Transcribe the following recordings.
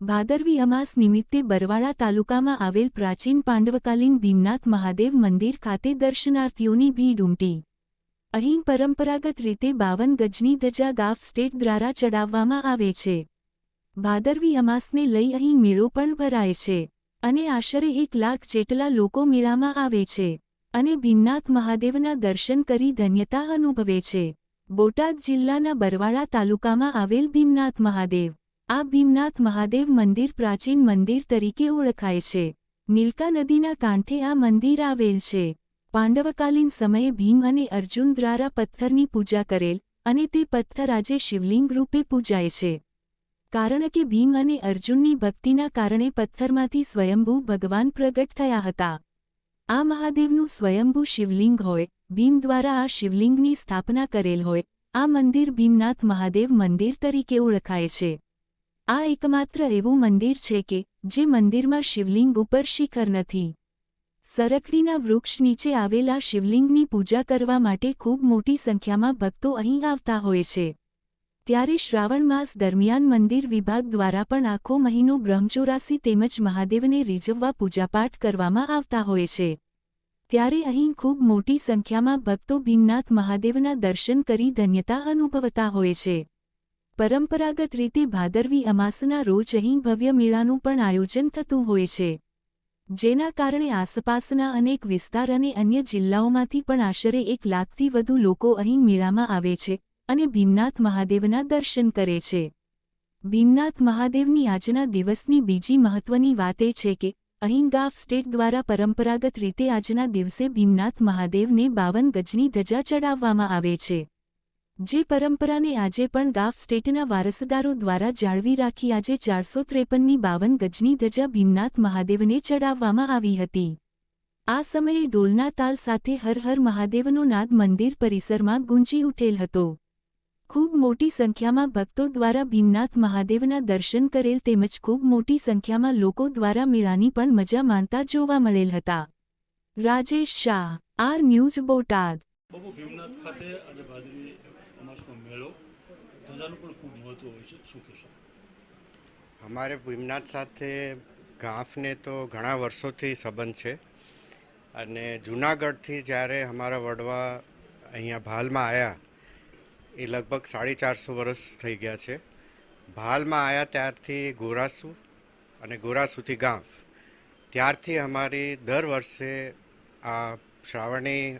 ભાદરવી અમાસ નિમિત્તે બરવાળા તાલુકામાં આવેલ પ્રાચીન પાંડવકાલીન ભીમનાથ મહાદેવ મંદિર ખાતે દર્શનાર્થીઓની ભીડ ઉમટી. અહીં પરંપરાગત રીતે બાવન ગજની ધજા ગાફ સ્ટેટ દ્વારા ચડાવવામાં આવે છે. ભાદરવી અમાસને લઈ અહીં મેળો પણ ભરાય છે અને આશરે એક લાખ જેટલા લોકો મેળામાં આવે છે અને ભીમનાથ મહાદેવના દર્શન કરી ધન્યતા અનુભવે છે. બોટાદ જિલ્લાના બરવાળા તાલુકામાં આવેલ ભીમનાથ મહાદેવ આ ભીમનાથ મહાદેવ મંદિર પ્રાચીન મંદિર તરીકે ઓળખાય છે. નીલકા નદીના કાંઠે આ મંદિર આવેલ છે. પાંડવકાલીન સમયે ભીમ અને અર્જુન દ્વારા પથ્થરની પૂજા કરેલ અને તે પથ્થર આજે શિવલિંગ રૂપે પૂજાય છે. કારણ કે ભીમ અને અર્જુનની ભક્તિના કારણે પથ્થરમાંથી સ્વયંભૂ ભગવાન પ્રગટ થયા હતા. આ મહાદેવનું સ્વયંભૂ શિવલિંગ હોય, ભીમ દ્વારા આ શિવલિંગની સ્થાપના કરેલ હોય, આ મંદિર ભીમનાથ મહાદેવ મંદિર તરીકે ઓળખાય છે. આ એકમાત્ર એવું મંદિર છે કે, જે મંદિરમાં શિવલિંગ ઉપર શિખર નથી. સરકડીના વૃક્ષ નીચે આવેલા શિવલિંગની પૂજા કરવા માટે ખૂબ મોટી સંખ્યામાં ભક્તો અહીં આવતા હોય છે. ત્યારે શ્રાવણ માસ દરમિયાન મંદિર વિભાગ દ્વારા પણ આખો મહિનો બ્રહ્મચોરાસી તેમજ મહાદેવને રીઝવવા પૂજાપાઠ કરવામાં આવતા હોય છે. ત્યારે અહીં ખૂબ મોટી સંખ્યામાં ભક્તો ભીમનાથ મહાદેવના દર્શન કરી ધન્યતા અનુભવતા હોય છે. પરંપરાગત રીતે ભાદરવી અમાસના રોજ અહીં ભવ્ય મેળાનું પણ આયોજન થતું હોય છે. જેના કારણે આસપાસના અનેક વિસ્તાર અને અન્ય જિલ્લાઓમાંથી પણ આશરે એક લાખથી વધુ લોકો અહીં મેળામાં આવે છે અને ભીમનાથ મહાદેવના દર્શન કરે છે. ભીમનાથ મહાદેવની આજના દિવસની બીજી મહત્વની વાત એ છે કે, અહીં ગાફ સ્ટેટ દ્વારા પરંપરાગત રીતે આજના દિવસે ભીમનાથ મહાદેવને બાવન ગજની ધજા ચડાવવામાં આવે છે. જે પરંપરાને આજે પણ ગાફ સ્ટેટના વારસદારો દ્વારા જાળવી રાખી આજે ચારસો ત્રેપનમી બાવન ગજની ધજા ભીમનાથ મહાદેવને ચડાવવામાં આવી હતી. આ સમયે ડોલના તાલ સાથે હર હર મહાદેવનો નાદ મંદિર પરિસરમાં ગુંજી ઉઠેલ હતો. ખૂબ મોટી સંખ્યામાં ભક્તો દ્વારા ભીમનાથ મહાદેવના દર્શન કરેલ તેમજ ખૂબ મોટી સંખ્યામાં લોકો દ્વારા મેળાની પણ મજા માણતા જોવા મળેલ હતા. Rajesh Shah, R news Botad. Bhimnath ખાતે આજે ભાદરવી મેળો ધજાનું પણ ખૂબ મહત્વ હોય છે. શું કહેશો? અમારે ભીમનાથ સાથે ગાંફને તો ઘણા વર્ષોથી સંબંધ છે. અને જૂનાગઢથી જ્યારે અમારા વડવા અહીંયા ભાલમાં આવ્યા એ લગભગ સાડી ચારસો વર્ષ થઈ ગયા છે. ભાલમાં આવ્યા ત્યારથી ગોરાસુ અને ગોરાસુથી ગાંફ. ત્યારથી અમારી દર વર્ષે આ શ્રાવણી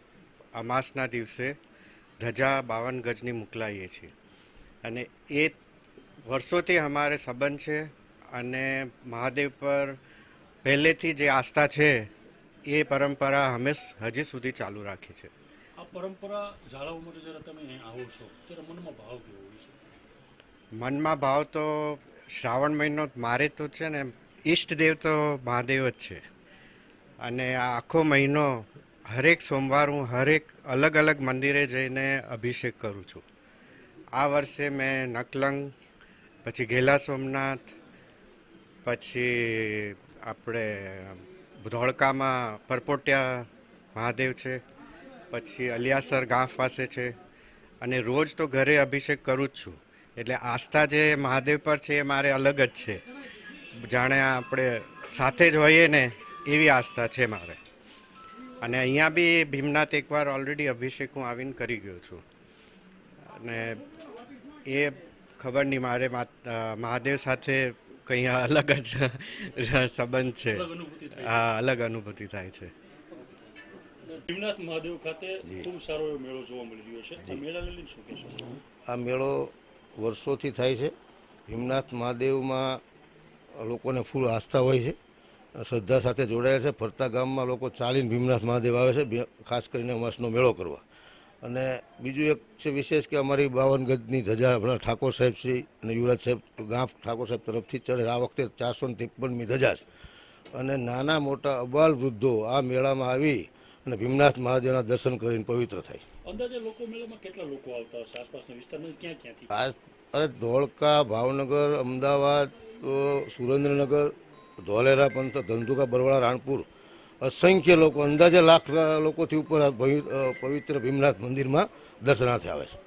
અમાસના દિવસે ધજા બાવન ગજની મોકલાવીએ છીએ. અને એ વર્ષોથી અમારે સંબંધ છે અને મહાદેવ પર પહેલેથી જે આસ્થા છે એ પરંપરા હંમેશ હજી સુધી ચાલુ રાખી છે. આ પરંપરા જાળવવા માટે જ્યારે તમે આવો છો ત્યારે મનમાં ભાવ કેવો હોય છે? મનમાં ભાવ તો શ્રાવણ મહિનો મારે તો છે ને ઈષ્ટદેવ તો મહાદેવ જ છે. અને આ આખો મહિનો હરેક સોમવાર હું હરેક અલગ અલગ મંદિરે જઈને અભિષેક કરું છું. આ વર્ષે મેં નકલંગ, પછી ઘેલા સોમનાથ, પછી આપણે ધોળકામાં પરપોટિયા મહાદેવ છે, પછી અલિયાસર ગાંફ પાસે છે અને રોજ તો ઘરે અભિષેક કરું જ છું. એટલે આસ્થા જે મહાદેવ પર છે એ મારે અલગ જ છે. જાણે આપણે સાથે જ હોઈએ ને એવી આસ્થા છે મારે. અને અહીંયા બી ભીમનાથ એકવાર ઓલરેડી અભિષેક હું આવીને કરી ગયો છું. અને એ ખબર નહીં મારે મહાદેવ સાથે કંઈ અલગ જ સંબંધ છે. હા અલગ અનુભૂતિ થાય છે. ભીમનાથ મહાદેવ ખાતે ખૂબ સારો એવો મેળો જોવા મળી રહ્યો છે. આ મેળાને લઈને શું કહેશો? આ મેળો વર્ષોથી થાય છે. ભીમનાથ મહાદેવમાં લોકોને ફૂલ આસ્થા હોય છે. શ્રદ્ધા સાથે જોડાયેલ છે. ફરતા ગામમાં લોકો ચાલીને ભીમનાથ મહાદેવ આવે છે ખાસ કરીને અમાસનો મેળો કરવા. અને બીજું એક છે વિશેષ કે અમારી બાવન ગજની ધજા આપણા ઠાકોર સાહેબ શ્રી અને યુવરાજ સાહેબ ગાંફ ઠાકોર સાહેબ તરફથી ચડે. આ વખતે ચારસો ને ત્રેપનમી ધજા છે. અને નાના મોટા અબાલ વૃદ્ધો આ મેળામાં આવી અને ભીમનાથ મહાદેવના દર્શન કરીને પવિત્ર થાય. અંદાજે લોકો મેળામાં કેટલા લોકો આવતા હશે આસપાસના વિસ્તારમાં? ક્યાં ક્યાંથી? આ અરે ધોળકા ભાવનગર અમદાવાદ તો સુરેન્દ્રનગર ધોલેરા પંથ ધંધુકા બરવાળા રાણપુર અસંખ્ય લોકો અંદાજે લાખ લોકોથી ઉપર પવિત્ર ભીમનાથ મંદિરમાં દર્શનાર્થે આવે છે.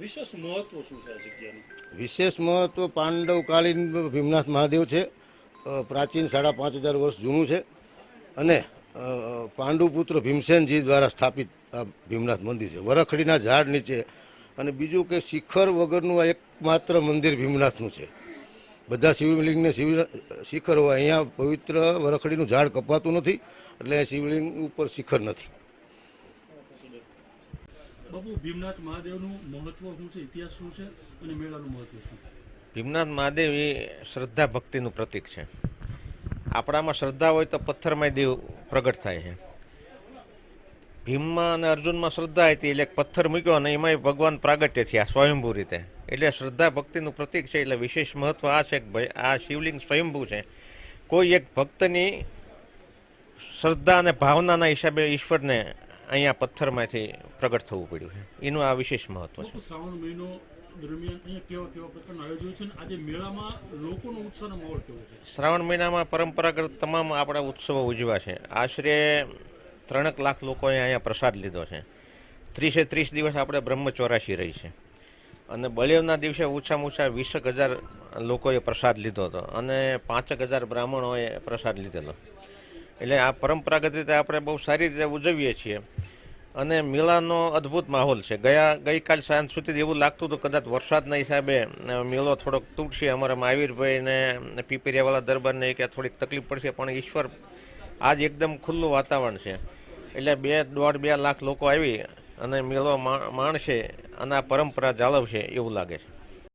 વિશેષ મહત્વ શું છે આ જગ્યાનું? વિશેષ મહત્વ પાંડવકાલીન ભીમનાથ મહાદેવ છે. પ્રાચીન સાડા પાંચ હજાર વર્ષ જૂનું છે. અને પાંડુપુત્ર ભીમસેનજી દ્વારા સ્થાપિત આ ભીમનાથ મંદિર છે. વરખડીના ઝાડ નીચે અને બીજું કે શિખર વગરનું આ એકમાત્ર મંદિર ભીમનાથનું છે. બધા શિવલિંગને શિવ શિખર હોય. અહીંયા પવિત્ર વરખડીનું ઝાડ કપાતું નથી એટલે શિવલિંગ ઉપર શિખર નથી. બાબુ ભીમનાથ મહાદેવનું મહત્વ શું છે? ઇતિહાસ શું છે અને મેળાનું મહત્વ શું? ભીમનાથ મહાદેવ એ શ્રદ્ધા ભક્તિનું પ્રતીક છે. આપણામાં શ્રદ્ધા હોય તો પથ્થરમાં દેવ પ્રગટ થાય છે. ભીમમાં અને અર્જુનમાં શ્રદ્ધા હતી એટલે એક પથ્થર મૂક્યો અને એમાંય ભગવાન પ્રાગટ્ય થયા સ્વયંભૂ રીતે. એટલે શ્રદ્ધા ભક્તિનું પ્રતીક છે એટલે વિશેષ મહત્વ આ છે કે ભાઈ આ શિવલિંગ સ્વયંભૂ છે. કોઈ એક ભક્તની શ્રદ્ધા અને ભાવનાના હિસાબે ઈશ્વરને અહીંયા પથ્થરમાંથી પ્રગટ થવું પડ્યું છે. એનું આ વિશેષ મહત્વ છે. શ્રાવણ મહિનો દરમિયાન અહીંયા કેવા કેવા પ્રકારના આયોજન છે આજે મેળામાં લોકોનો ઉત્સાહનો માહોલ કેવો છે? શ્રાવણ મહિનામાં પરંપરાગત તમામ આપણા ઉત્સવો ઉજવા છે. આશરે ત્રણેક લાખ લોકોએ અહીંયા પ્રસાદ લીધો છે. ત્રીસે ત્રીસ દિવસ આપણે બ્રહ્મચોરાશી રહી છે. અને બળેવના દિવસે ઓછામાં ઓછા વીસેક હજાર લોકોએ પ્રસાદ લીધો હતો અને પાંચેક હજાર બ્રાહ્મણોએ પ્રસાદ લીધેલો. એટલે આ પરંપરાગત રીતે આપણે બહુ સારી રીતે ઉજવીએ છીએ. અને મેળાનો અદ્ભુત માહોલ છે. ગયા, ગઈકાલ સાંજ સુધી એવું લાગતું હતું કદાચ વરસાદના હિસાબે મેળો થોડોક તૂટશે અમારા મહાવીરભાઈને પીપરિયાવાળા દરબારને કે થોડીક તકલીફ પડશે, પણ ઈશ્વર આજ એકદમ ખુલ્લું વાતાવરણ છે. એટલે બે દોઢ બે લાખ લોકો આવી અને મેળો માણશે અને આ પરંપરા જાળવશે એવું લાગે છે.